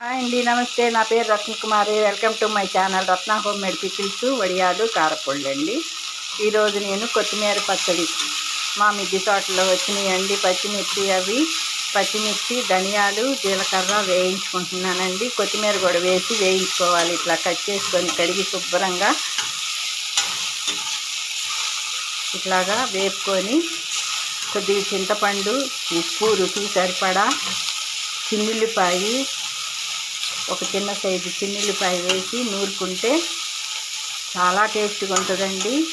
Hi అండి నమస్తే. నా పేరు Ratna Kumari. Welcome to my channel Ratna homemade pickles వడియాలు కారపళ్ళు అండి ఈరోజు నేను కొత్తిమీర పచ్చడి మా మిద్ది తోటలో వచ్చినాయండి. పచ్చిమిర్చి అవి పచ్చిమిర్చి ధనియాలు జీలకర్ర వేయించుకుంటున్నానండి. కొత్తిమీర కూడా వేసి వేయించుకోవాలి. ఇట్లా కట్ చేసుకొని కడిగి శుభ్రంగా ఇట్లాగా వేపుకొని కొద్దిగా చింతపండు ఉప్పు రుచికి సరిపడా చిన్నుల్లిపాయి ఒక చిన్న సైజు చిన్నుల్లిపాయ వేసి నూరుకుంటే చాలా టేస్ట్గా ఉంటుందండి.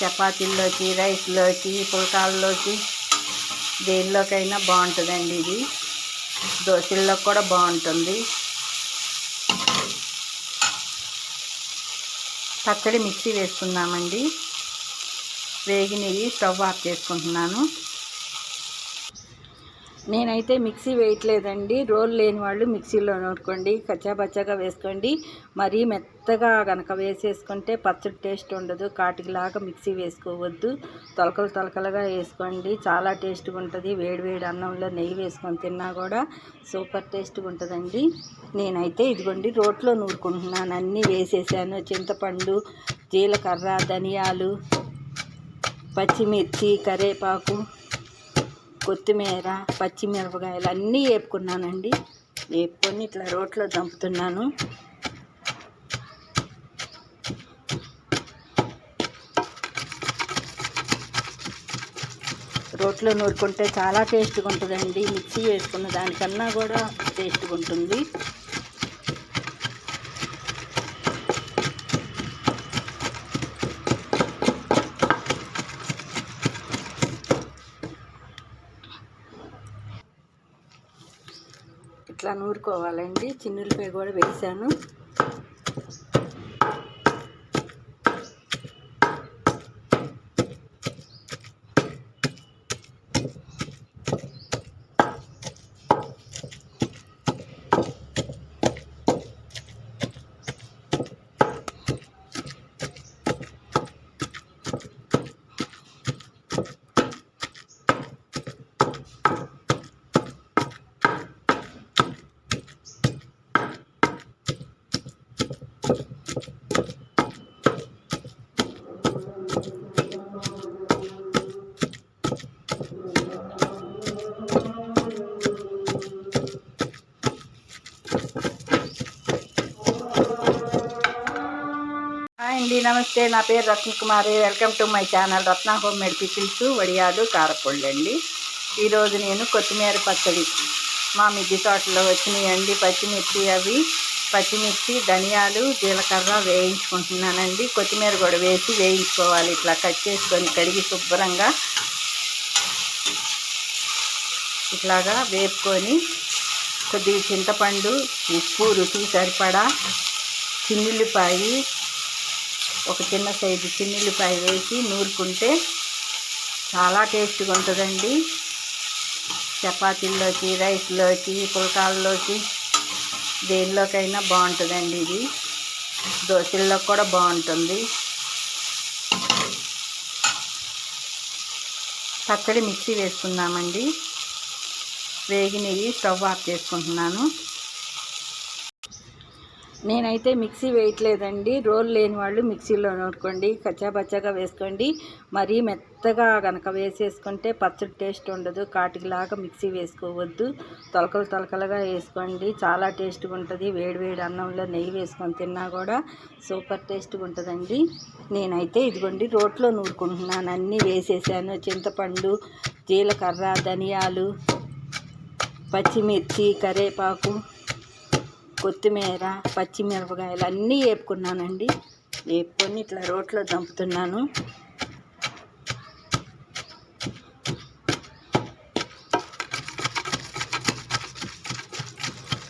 చపాతీల్లోకి రైస్లోకి పుల్కాల్లోకి దేనిలోకైనా బాగుంటుందండి ఇది. దోశల్లో కూడా బాగుంటుంది. పచ్చడి మిక్సీ వేసుకుందామండి. వేగినవి స్టవ్ ఆఫ్ చేసుకుంటున్నాను. నేనైతే మిక్సీ వేయట్లేదండి. రోల్ లేని వాళ్ళు మిక్సీలో నూరుకోండి. కచ్చాపచ్చాగా వేసుకోండి. మరీ మెత్తగా కనుక వేసేసుకుంటే పచ్చడి టేస్ట్ ఉండదు. కాటికిలాగా మిక్సీ వేసుకోవద్దు. తొలకలు తొలకలుగా వేసుకోండి. చాలా టేస్ట్గా ఉంటుంది. వేడి వేడి అన్నంలో నెయ్యి వేసుకొని తిన్నా కూడా సూపర్ టేస్ట్గా ఉంటుందండి. నేనైతే ఇదిగోండి రోట్లో నూరుకుంటున్నాను. అన్నీ వేసేసాను. చింతపండు జీలకర్ర ధనియాలు పచ్చిమిర్చి కరేపాకు కొత్తిమీర పచ్చిమిరపకాయలు అన్నీ వేపుకున్నానండి. వేపుకొని ఇట్లా రోట్లో దంపుతున్నాను. రోట్లో నూరుకుంటే చాలా టేస్ట్గా ఉంటుందండి. మిక్సీ వేసుకున్న దానికన్నా కూడా టేస్ట్గా ఉంటుంది. ఇట్లా నూరుకోవాలండి చిన్నులపై కూడా వేసాను హాయ్ అండి నమస్తే నా పేరు Ratna Kumari. Welcome to my channel Ratna homemade pickles వడియాలు కారపళ్ళు అండి ఈరోజు నేను కొత్తిమీర పచ్చడి మా మిద్ది తోటలో వచ్చినాయండి. పచ్చిమిర్చి అవి పచ్చిమిర్చి ధనియాలు జీలకర్ర వేయించుకుంటున్నానండి. కొత్తిమీర కూడా వేసి వేయించుకోవాలి. ఇట్లా కట్ చేసుకొని కడిగి శుభ్రంగా ఇట్లాగా వేపుకొని కొద్దిగా చింతపండు ఉప్పు రుచికి సరిపడా చిన్నుల్లిపాయి ఒక చిన్న సైజు చిన్నుల్లిపాయ వేసి నూరుకుంటే చాలా టేస్ట్గా ఉంటుందండి. చపాతీల్లోకి రైస్లోకి పుల్కాల్లోకి దేనిలోకైనా బాగుంటుందండి ఇది. దోశల్లో కూడా బాగుంటుంది. పచ్చడి మిక్సీ వేసుకుందామండి. వేగినవి స్టవ్ ఆఫ్ చేసుకుంటున్నాను. నేనైతే మిక్సీ వేయట్లేదండి. రోల్ లేని వాళ్ళు మిక్సీలో నూరుకోండి. కచ్చాబచ్చాగా వేసుకోండి. మరీ మెత్తగా కనుక వేసేసుకుంటే పచ్చడి టేస్ట్ ఉండదు. కాటికిలాగా మిక్సీ వేసుకోవద్దు. తొలకలు తొలకలుగా వేసుకోండి. చాలా టేస్ట్గా ఉంటుంది. వేడి వేడి అన్నంలో నెయ్యి వేసుకొని తిన్నా కూడా సూపర్ టేస్ట్గా ఉంటుందండి. నేనైతే ఇదిగోండి రోట్లో నూరుకుంటున్నాను. అన్నీ వేసేసాను. చింతపండు జీలకర్ర ధనియాలు పచ్చిమిర్చి కరేపాకు కొత్తిమీర పచ్చిమిరపకాయలు అన్నీ వేపుకున్నానండి. వేపుకొని ఇట్లా రోట్లో దంపుతున్నాను.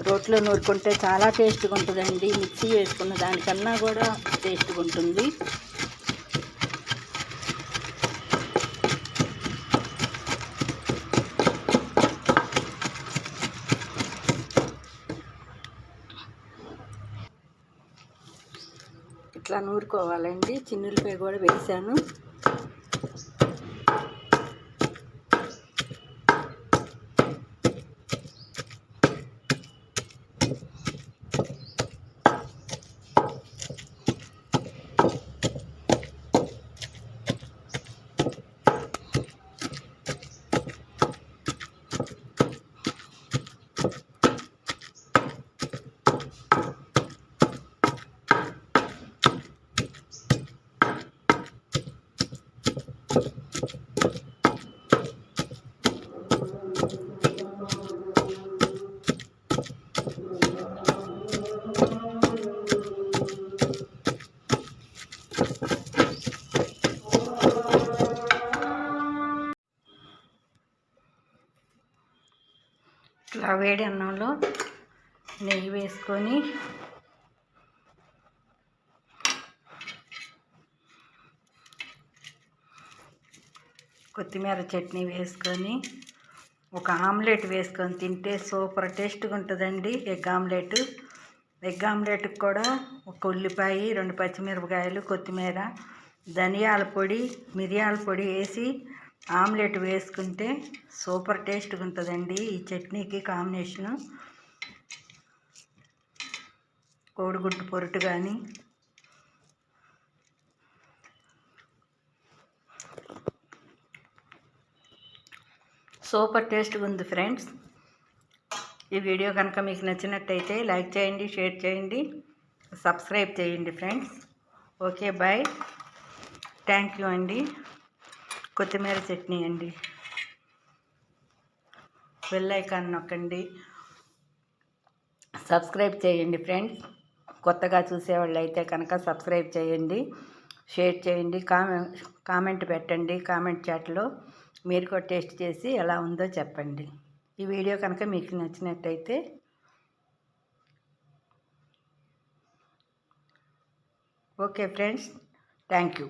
రోట్లో నూరుకుంటే చాలా టేస్ట్గా ఉంటుందండి. మిక్సీ వేసుకున్న దానికన్నా కూడా టేస్ట్గా ఉంటుంది. ఇట్లా నూరుకోవాలండి. చిన్నులపై కూడా వేసాను ఆ వేడి అన్నంలో నెయ్యి వేసుకొని కొత్తిమీర చట్నీ వేసుకొని ఒక ఆమ్లెట్ వేసుకొని తింటే సూపర్ టేస్ట్గా ఉంటుందండి ఎగ్ ఆమ్లెట్. ఎగ్ ఆమ్లెట్కి కూడా ఒక ఉల్లిపాయ రెండు పచ్చిమిరపకాయలు కొత్తిమీర ధనియాల పొడి మిరియాల పొడి వేసి ఆమ్లెట్ వేసుకుంటే సూపర్ టేస్ట్గా ఉంటుందండి ఈ చట్నీకి కాంబినేషను. కోడిగుడ్డు పొరుటు కానీ సూపర్ టేస్ట్గా ఉంది ఫ్రెండ్స్. ఈ వీడియో కనుక మీకు నచ్చినట్టయితే లైక్ చేయండి షేర్ చేయండి సబ్స్క్రైబ్ చేయండి friends. Okay bye. Thank you అండి. కొత్తిమీర చట్నీ అండి. బెల్ ఐకాన్ నొక్కండి. సబ్స్క్రైబ్ చేయండి ఫ్రెండ్స్. కొత్తగా చూసేవాళ్ళు అయితే కనుక సబ్స్క్రైబ్ చేయండి. షేర్ చేయండి. కామెంట్ కామెంట్ పెట్టండి. కామెంట్ చాట్లో మీరు కూడా టేస్ట్ చేసి ఎలా ఉందో చెప్పండి. ఈ వీడియో కనుక మీకు నచ్చినట్టయితే ఓకే ఫ్రెండ్స్. Thank you.